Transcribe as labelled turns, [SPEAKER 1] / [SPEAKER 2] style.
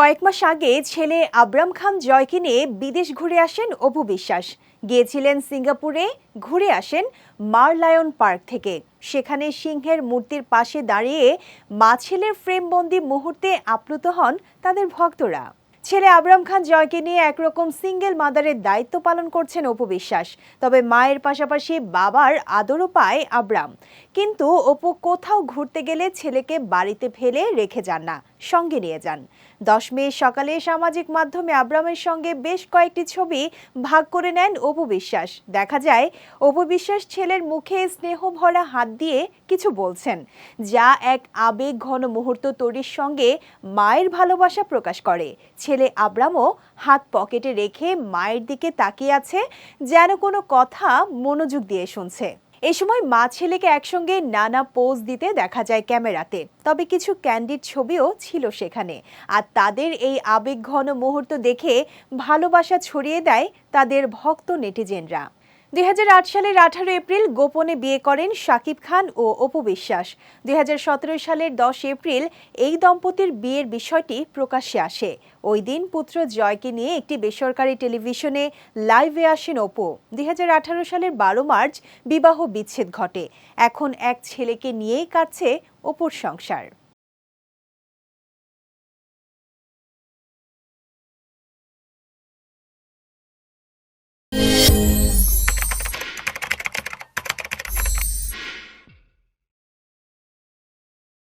[SPEAKER 1] কয়েক মাস আগে ছেলে আব্রাম খান জয়কে নিয়ে বিদেশ ঘুরে আসেন অপু বিশ্বাস। গিয়েছিলেন সিঙ্গাপুরে, ঘুরে আসেন মার লায়ন পার্ক থেকে। সেখানে সিংহের মূর্তির পাশে দাঁড়িয়ে মা ছেলের ফ্রেমবন্দি মুহূর্তে আপ্লুত হন তাদের ভক্তরা। ছেলে আবরাম খান জয়কে নিয়ে একরকম সিঙ্গেল মাদারের দায়িত্ব পালন করছেন অপু বিশ্বাস। তবে মায়ের পাশাপাশি বাবার আদরও পায় আবরাম। কিন্তু অপু কোথাও ঘুরতে গেলে ছেলেকে বাড়িতে ফেলে রেখে যান না। সঙ্গে নিয়ে যান। দশ মে সকালে সামাজিক মাধ্যমে আব্রামের সঙ্গে বেশ কয়েকটি ছবি ভাগ করে নেন অপু বিশ্বাস। দেখা যায়, অপু বিশ্বাস ছেলের মুখে স্নেহ ভরা হাত দিয়ে কিছু বলছেন, যা এক আবেগ ঘন মুহূর্ত তৈরির সঙ্গে মায়ের ভালোবাসা প্রকাশ করে। ছেলে আব্রামও হাত পকেটে রেখে মায়ের দিকে তাকিয়ে আছে, যেন কোনো কথা মনোযোগ দিয়ে শুনছে। এ সময় মা ছেলেকে একসঙ্গে নানা পোজ দিতে দেখা যায় ক্যামেরাতে। তবে কিছু ক্যান্ডিড ছবিও ছিল সেখানে। আর তাদের এই আবেগঘন মুহূর্ত দেখে ভালোবাসা ছড়িয়ে দেয় তাদের ভক্ত নেটিজেনরা। দুই হাজার আট সালের আঠারো এপ্রিল গোপনে বিয়ে করেন শাকিব খান ও অপু বিশ্বাস। দুই হাজার সতেরো সালের দশ এপ্রিল এই দম্পতির বিয়ের বিষয়টি প্রকাশ্যে আসে। ওই দিন পুত্র জয়কে নিয়ে একটি বেসরকারি টেলিভিশনে লাইভে আসেন অপু। দুই হাজার আঠারো সালের বারো মার্চ বিবাহ বিচ্ছেদ ঘটে। এখন এক ছেলেকে নিয়েই কাটছে অপুর সংসার।